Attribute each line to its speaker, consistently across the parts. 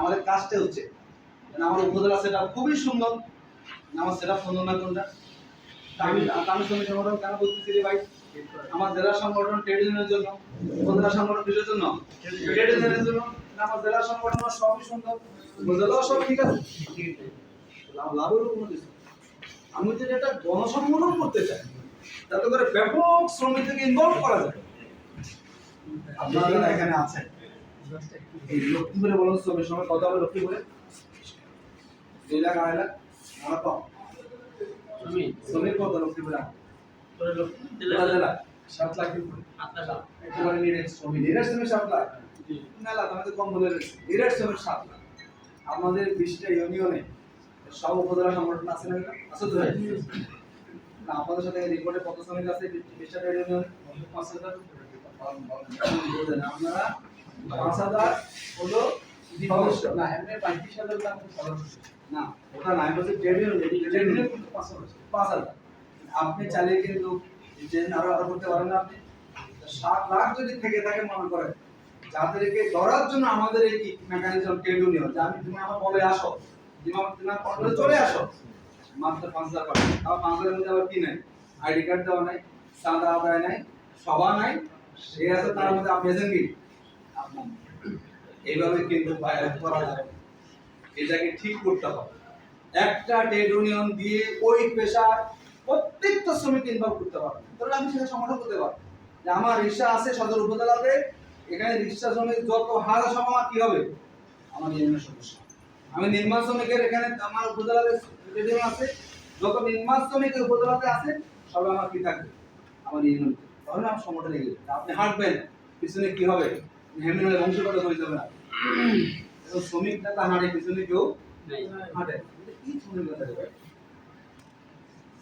Speaker 1: আমাদের কাজটা হচ্ছে। আমার উপজেলা সেটা খুবই সুন্দর। আমার সেটা সুন্দর না কোনটা? আমি আমি শ্রমিক সংগঠন কেন বলতেছি রে ভাই? আমার জেলা সংগঠন ট্রেড ইউনিয়নের জন্য, উপজেলা সংগঠন কিসের জন্য? ট্রেড ইউনিয়নের জন্য আমার জেলা সংগঠন সবই সুন্দর। উপজেলাও সব ঠিক আছে। লাভ কোনো কিছু আমি যদি একটা গণসংগঠন করতে চাই যাতে করে ব্যাপক শ্রমিকদেরকে ইনভলভ করা যায়। আপনারা এখানে আছেন। এই লক্ষ্মীপুরে বলুন শ্রমিক সময় কত হবে লক্ষ্মীপুরে দুই লাখ আড়াই লাখ আমরা কম শ্রমিক কত জেলা সাত লাখ একেবারে নিরেট শ্রমিক নিরেট শ্রমিক সাত লাখ। না লাখ কম বলে রয়েছে নিরেট শ্রমিক সাত লাখ। আমাদের বিশটা ইউনিয়নে সব উপজেলা সংগঠন আছে না আছে তো? না আপনাদের সাথে রিপোর্টে কত শ্রমিক আছে? বিশটা ইউনিয়নে পাঁচ হাজার। আপনারা পাঁচ হাজার হলো না পঁয়ত্রিশ হাজার না ওটা নাই বলছে কিন্তু পাঁচ হাজার হাজার আপনি চালিয়ে কিন্তু যে আরও আরও করতে পারেন না আপনি সাত লাখ যদি থেকে থাকে মনে করেন, যাদেরকে ধরার জন্য আমাদের এই মেকানিজম ট্রেড ইউনিয়ন যে আমি তুমি আমার বলে আসো, তুমি চলে আসো। মাত্র পাঁচ হাজার পাবে তাও পাঁচ হাজারের মধ্যে আবার কি নাই? আইডি কার্ড দেওয়া নাই চাঁদা আদায় নাই, সভা নাই সে আছে, তার মধ্যে আপনি এসেন কি? এইভাবে কিন্তু বাইরে করা যাবে এটাকে ঠিক করতে হবে। একটা ট্রেড ইউনিয়ন দিয়ে ওই পেশার প্রত্যেকটা শ্রমিক ইনভলভ করতে পারবে। তাহলে আমি সেটা সংগঠন করতে পারব। যে আমার রিক্সা আছে সদর উপজেলাতে, এখানে রিক্সা শ্রমিক যত হাজার সব আমার কি হবে? আমার ইউনিয়নের সদস্য আমি নির্মাণ শ্রমিকের এখানে আমার উপজেলাতে ট্রেড ইউনিয়ন আছে, যত নির্মাণ শ্রমিকের উপজেলাতে আছে, সবাই আমার কি থাকবে? আমার ইউনিয়ন তাহলে আমার সংগঠনে গেলে। আপনি হাঁটবেন পিছনে কি হবে? হেমিন হয়ে বংশগত হয়ে যাবে না। এবং শ্রমিক নেতা হাঁটে পিছনে কেউ হাঁটে কি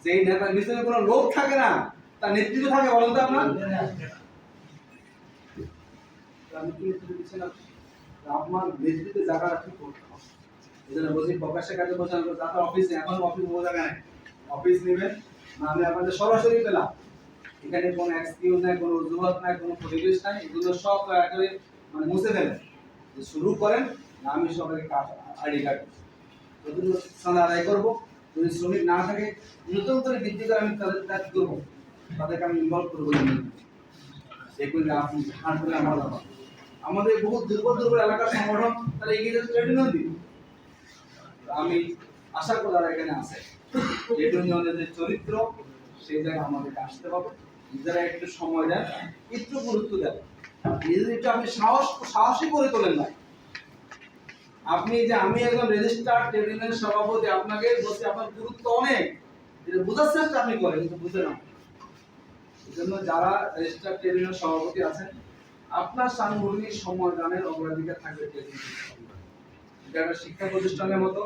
Speaker 1: সেই নেতার পিছনে কোনো লোক থাকে না তার নেতৃত্ব থাকে বলুন তো আপনার। আমি কি নেতৃত্ব দিচ্ছি না আপনার নেতৃত্বে জায়গাটা ঠিক করতে হবে। এই জন্য বলছি কাজে বসান যাতে অফিসে এখন অফিস জায়গা নেই। অফিস নেবেন না আমি আপনাদের সরাসরি পেলাম। এখানে কোনো এক্সকিউজ নাই, কোনো অজুহাত নাই, কোনো পরিবেশ নাই, এগুলো সব একেবারে মানে মুছে ফেলেন। শুরু করেন আমি সবাইকে আইডি কার্ড যদি চাঁদা আদায় করব, যদি শ্রমিক না থাকে নতুন করে বৃদ্ধি করে আমি তাদের কাজ করব। তাদেরকে আমি ইনভলভ করব দেখবেন আপনি হাঁট করে আমার। আমাদের বহু দুর্বল দুর্বল এলাকার সংগঠন, তারা এগিয়ে যাচ্ছে ট্রেড ইউনিয়ন আমি আশা করি তারা এখানে আছে। ট্রেড ইউনিয়নের যে চরিত্র, সেই জায়গায় আমাদেরকে আসতে হবে। নিজেরা একটু সময় দেন, একটু গুরুত্ব দেন। আপনি সাহস, সাহসী করে তোলেন না। আপনি যে আমি একজন রেজিস্টার সভাপতি, আপনাকে আপনার গুরুত্ব অনেক। এটা বোঝার চেষ্টা আপনি করেন, কিন্তু বুঝে না। যারা রেজিস্টার ট্রেড সভাপতি আছেন, আপনার সাংগঠনিক সময় দানের অগ্রাধিকার থাকবে এটা একটা শিক্ষা প্রতিষ্ঠানের মতো।